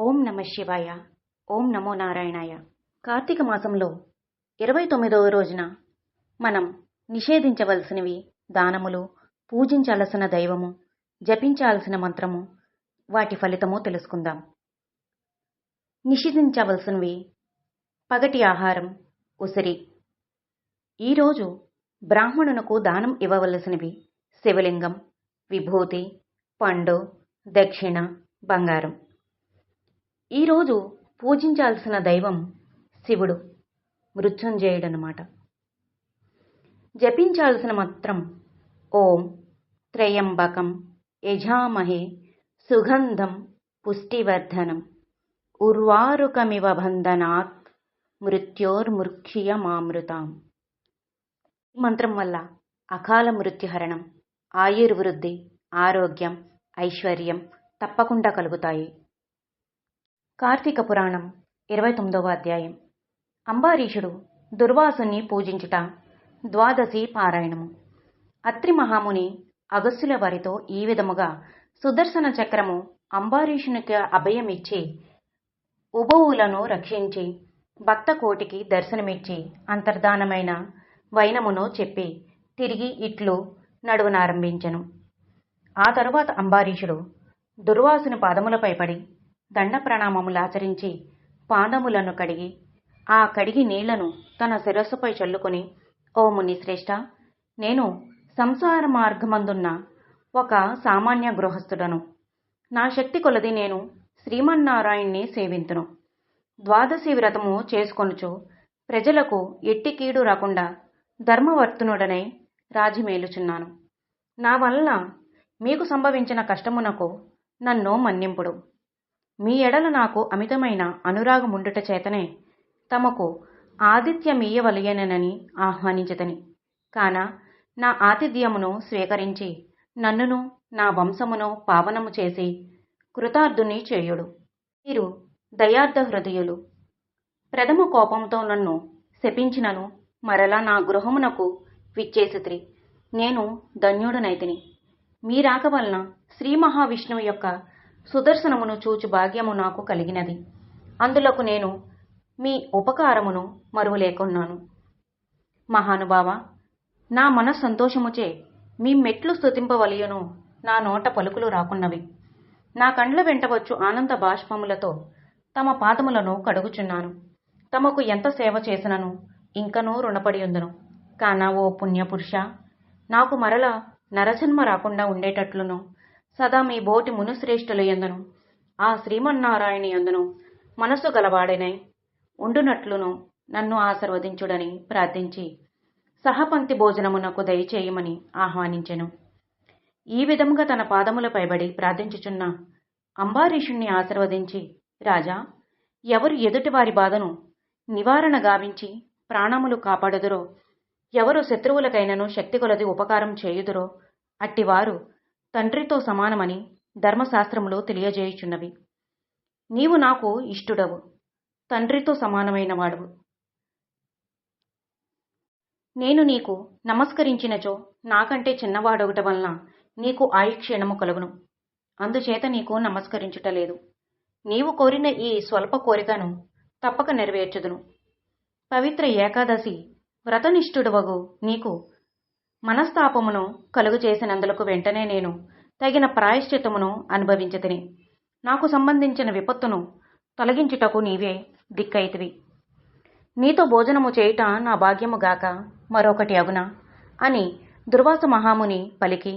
ఓం నమ శివాయ ఓం నమో నారాయణాయ. కార్తీక మాసంలో ఇరవై తొమ్మిదవ రోజున మనం నిషేధించవలసినవి దానములు పూజించాల్సిన దైవము జపించాల్సిన మంత్రము వాటి ఫలితము తెలుసుకుందాం. నిషేధించవలసినవి పగటి ఆహారం ఉసిరి. ఈరోజు బ్రాహ్మణునకు దానం ఇవ్వవలసినవి శివలింగం విభూతి పండు దక్షిణ బంగారం. ఈరోజు పూజించాల్సిన దైవం శివుడు మృత్యుంజయుడనమాట జపించాల్సిన మంత్రం ఓం త్రయంబకం యజామహే సుగంధం పుష్టివర్ధనం ఉర్వారుకమివ బంధనాత్ మృత్యోర్మృక్షియమామృతాం మామృతాం మంత్రం వల్ల అకాల మృత్యుహరణం ఆయుర్వృద్ధి ఆరోగ్యం ఐశ్వర్యం తప్పకుండా కలుగుతాయి. కార్తీక పురాణం ఇరవై తొమ్మిదవ అధ్యాయం. అంబారీషుడు దుర్వాసుని పూజించుట ద్వాదశి పారాయణము. అత్రి మహాముని అగస్సుల వారితో ఈ విధముగా సుదర్శన చక్రము అంబారీషునికి అభయమిచ్చి ఉభవులను రక్షించి భక్త కోటికి దర్శనమిచ్చి అంతర్ధానమైన వైనమును చెప్పి తిరిగి ఇట్లు నడువనారంభించెను. ఆ తరువాత అంబారీషుడు దుర్వాసుని పాదములపై పడి దండ ప్రణామములాచరించి పాదములను కడిగి ఆ కడిగి నీళ్ళను తన శిరస్సుపై చల్లుకొని ఓ ముని శ్రేష్ఠ నేను సంసార మార్గమందున్న ఒక సామాన్య గృహస్థుడను. నా శక్తి కొలది నేను శ్రీమన్నారాయణ్ణి సేవింతును. ద్వాదశి వ్రతము చేసుకొనుచు ప్రజలకు ఎట్టి కీడు రాకుండా ధర్మవర్తునుడనై రాజిమేలుచున్నాను నా వలన మీకు సంభవించిన కష్టమునకు నన్ను మన్నింపుడు. మీ ఎడల నాకు అమితమైన అనురాగముండుట చేతనే తమకు ఆతిథ్యమీయవలయనని ఆహ్వానించదని. కాన నా ఆతిథ్యమును స్వీకరించి నన్నును నా వంశమును పావనము చేసి కృతార్థుని చేయుడు. మీరు దయార్థ హృదయులు. ప్రథమ కోపంతో నన్ను శపించినను మరలా నా గృహమునకు విచ్చేసిత్రి. నేను ధన్యుడనైతిని. మీ రాక వలన శ్రీ మహావిష్ణువు యొక్క సుదర్శనమును చూచు భాగ్యము నాకు కలిగినది. అందులకు నేను మీ ఉపకారమును మరువలేకున్నాను. మహానుభావ నా మన సంతోషముచే మీ మెట్లు స్థుతింపవలయను నా నోట పలుకులు రాకున్నవి. నా కండ్ల వెంటవచ్చు ఆనంద బాష్పములతో తమ పాదములను కడుగుచున్నాను. తమకు ఎంత సేవ చేసినను ఇంకనూ రుణపడి ఉందును కాన ఓ పుణ్యపురుష నాకు మరల నరజన్మ రాకుండా ఉండేటట్లును సదా మీ బోటి మునుశ్రేష్ఠులు ఎందును ఆ శ్రీమన్నారాయణ ఎందును మనసు గలవాడనై ఉండునట్లును నన్ను ఆశీర్వదించుడని ప్రార్థించి సహపంక్తి భోజనమునకు దయచేయమని ఆహ్వానించెను. ఈ విధముగా తన పాదములపై బడి ప్రార్థించుచున్న అంబారీషుణ్ణి ఆశీర్వదించి రాజా ఎవరు ఎదుటివారి బాధను నివారణ గావించి ప్రాణములు కాపాడుదురో ఎవరు శత్రువులకైనను శక్తి కొలది ఉపకారం చేయుదురో అట్టివారు తండ్రితో సమానమని ధర్మశాస్త్రములో తెలియజేయుచున్నవి. నీవు నాకు ఇష్టుడవు తండ్రితో సమానమైన వాడువు నేను నీకు నమస్కరించినచో నాకంటే చిన్నవాడొకట వలన నీకు ఆయుక్షీణము కలుగును. అందుచేత నీకు నమస్కరించుటలేదు నీవు కోరిన ఈ స్వల్ప కోరికను తప్పక నెరవేర్చుదును. పవిత్ర ఏకాదశి వ్రతనిష్ఠుడవగు నీకు మనస్తాపమును కలుగు చేసినందులకు వెంటనే నేను తగిన ప్రాయశ్చితమును అనుభవించతిని. నాకు సంబంధించిన విపత్తును తొలగించుటకు నీవే దిక్కైతివి నీతో భోజనము చేయుట నా భాగ్యము గాక మరొకటి అగునా అని దుర్వాస మహాముని పలికి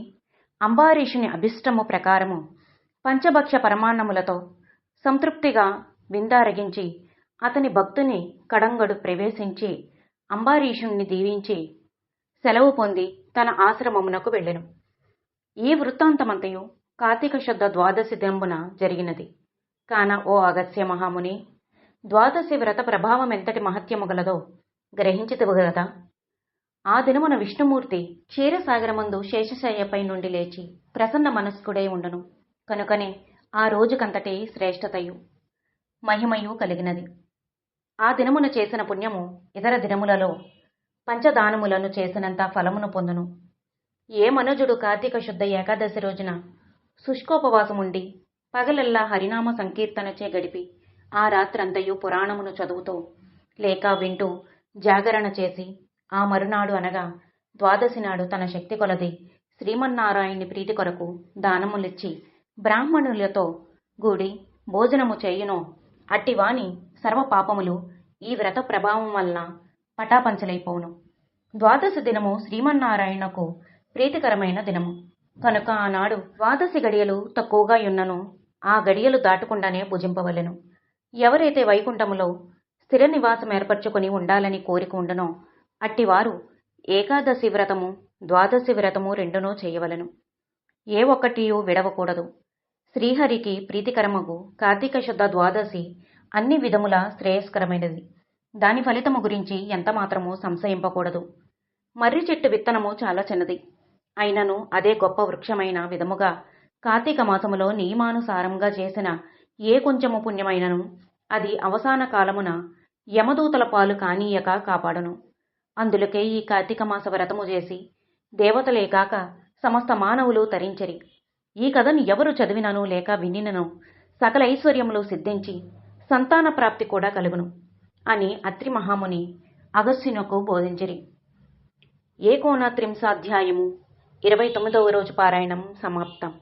అంబారీషుని అభిష్టము ప్రకారము పంచభక్ష పరమాన్నములతో సంతృప్తిగా విందారగించి అతని భక్తుని కడంగడు ప్రవేశించి అంబారీషుణ్ణి దీవించి సెలవు పొంది తన ఆశ్రమమునకు వెళ్ళెను. ఈ వృత్తాంతమంతయు కార్తీక శుద్ధ ద్వాదశి దినంబున జరిగినది. కాన ఓ అగస్య మహాముని ద్వాదశి వ్రత ప్రభావం ఎంతటి మహత్యము గలదో గ్రహించితివు గదా. ఆ దినమున విష్ణుమూర్తి క్షీరసాగరమందు శేషశయ్యపై నుండి లేచి ప్రసన్న మనస్కుడై ఉండను. కనుకనే ఆ రోజుకంతటి శ్రేష్టతయు మహిమయు కలిగినది. ఆ దినమున చేసిన పుణ్యము ఇతర దినములలో పంచదానములను చేసినంత ఫలమును పొందును. ఏ మనుజుడు కార్తీక శుద్ధ ఏకాదశి రోజున శుష్కోపవాసముండి పగలల్లా హరినామ సంకీర్తనచే గడిపి ఆ రాత్రంతయు పురాణమును చదువుతూ లేక వింటూ జాగరణ చేసి ఆ మరునాడు అనగా ద్వాదశి నాడు తన శక్తి కొలది శ్రీమన్నారాయణ్ణి ప్రీతి కొరకు దానములిచ్చి బ్రాహ్మణులతో గూడి భోజనము చేయునో. అట్టివాని సర్వ పాపములు ఈ వ్రత ప్రభావం వలన పటాపంచలైపోవును. ద్వాదశి దినము శ్రీమన్నారాయణకు ప్రీతికరమైన దినము. కనుక ఆనాడు ద్వాదశి గడియలు తక్కువగా యున్నను ఆ గడియలు దాటకుండానే భుజింపవలెను. ఎవరైతే వైకుంఠములో స్థిర నివాసం ఏర్పరచుకొని ఉండాలని కోరిక ఉండనో అట్టివారు ఏకాదశి వ్రతము ద్వాదశి వ్రతము రెండునూ చేయవలెను. ఏ ఒక్కటియూ విడవకూడదు. శ్రీహరికి ప్రీతికరమగు కార్తీక శుద్ధ ద్వాదశి అన్ని విధముల శ్రేయస్కరమైనది. దాని ఫలితము గురించి ఎంత మాత్రము సంశయింపకూడదు. మర్రి చెట్టు విత్తనము చాలా చిన్నది. అయినను అదే గొప్ప వృక్షమైన విధముగా కార్తీక మాసములో నియమానుసారంగా చేసిన ఏ కొంచెము పుణ్యమైనను అది అవసాన కాలమున యమదూతల పాలు కానీయక కాపాడును. అందులకే ఈ కార్తీక మాస వ్రతము చేసి దేవతలే కాక సమస్త మానవులు తరించరి. ఈ కథను ఎవరు చదివినను లేక వినినను సకల ఐశ్వర్యములు సిద్ధించి సంతాన ప్రాప్తి కూడా కలుగును. అని అత్రి మహాముని అగస్త్యునకు బోధించిరి. ఏకోనత్రింశాధ్యాయము ఇరవై తొమ్మిదవ రోజు పారాయణం సమాప్తం.